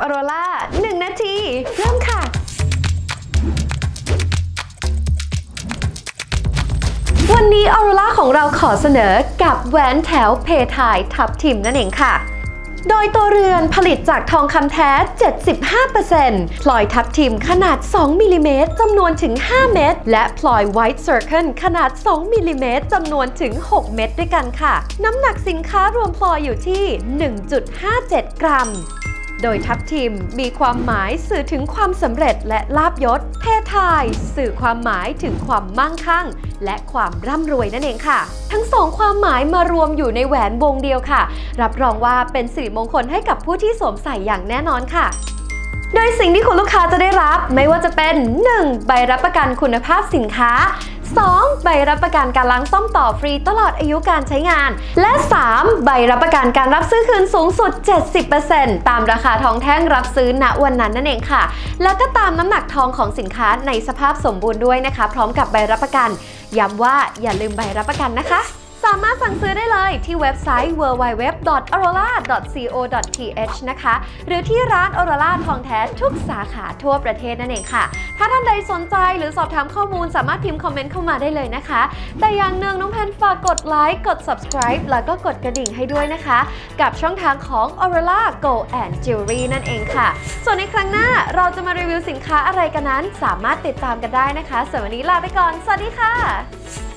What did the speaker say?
ออโรล่า1นาที เริ่มค่ะวันนี้ออโรล่าของเราขอเสนอกับแหวนแถวเพทายทับทิมนั่นเองค่ะ โดยตัวเรือนผลิตจากทองคำแท้ 75%พลอยทับทิมขนาด 2มิลลิเมตรจำนวนถึง 5 เม็ด และพลอยไวท์เซอร์เคิลขนาด 2มิลลิเมตรจำนวนถึง 6 เม็ดด้วยกันค่ะ น้ำหนักสินค้ารวมพลอยอยู่ที่ 1.57 กรัม โดยทัพทีมมีความหมายสื่อถึงความสำเร็จและลาบยศ เพทายสื่อความหมายถึงความมั่งคั่ง และความร่ำรวยนั่นเองค่ะ ทั้งสองความหมายมารวมอยู่ในแหวนวงเดียวค่ะ รับรองว่าเป็นสิริมงคลให้กับผู้ที่สวมใส่อย่างแน่นอนค่ะ โดยสิ่งที่คุณลูกค้าจะได้รับไม่ว่าจะเป็น 1. ใบรับประกันคุณภาพสินค้า 2. ใบรับประกันการล้างซ่อมต่อฟรีตลอดอายุการใช้งาน และ 3. ใบรับประกันการรับซื้อคืนสูงสุด 70%ตามราคาทองแท่งรับซื้อณวันนั้นนั่นเองค่ะ แล้วก็ตามน้ำหนักทองของสินค้าในสภาพสมบูรณ์ด้วยนะคะ พร้อมกับใบรับประกัน ย้ำว่าอย่าลืมใบรับประกันนะคะามารถสั่งซื้อได้เลยที่เว็บไซต์ www.aurora.co.th นะคะ หรือที่ร้าน Aurora ทองแท้ทุกสาขาทั่วประเทศนั่นเองค่ะ ถ้าท่านใดสนใจหรือสอบถามข้อมูลสามารถพิมพ์คอมเมนต์เข้ามาได้เลยนะคะ แต่อย่างหนึ่งน้องแพนฝากกดไลค์กด subscribe แล้วก็กดกระดิ่งให้ด้วยนะคะ กับช่องทางของ Aurora Go and Jewelry นั่นเองค่ะ ส่วนในครั้งหน้าเราจะมารีวิวสินค้าอะไรกันนั้น สามารถติดตามกันได้นะคะส่วนวันนี้ลาไปก่อน สวัสดีค่ะ